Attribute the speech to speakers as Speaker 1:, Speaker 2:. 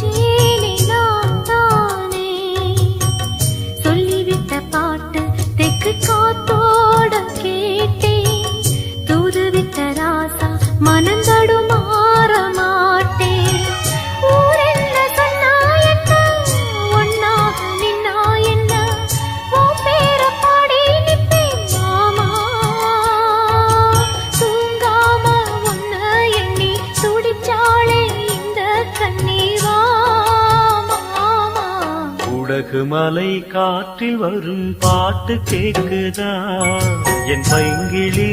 Speaker 1: जी தெற்கு மலை காற்றில் வரும் பாட்டு கேக்குதா என் பைங்கிளி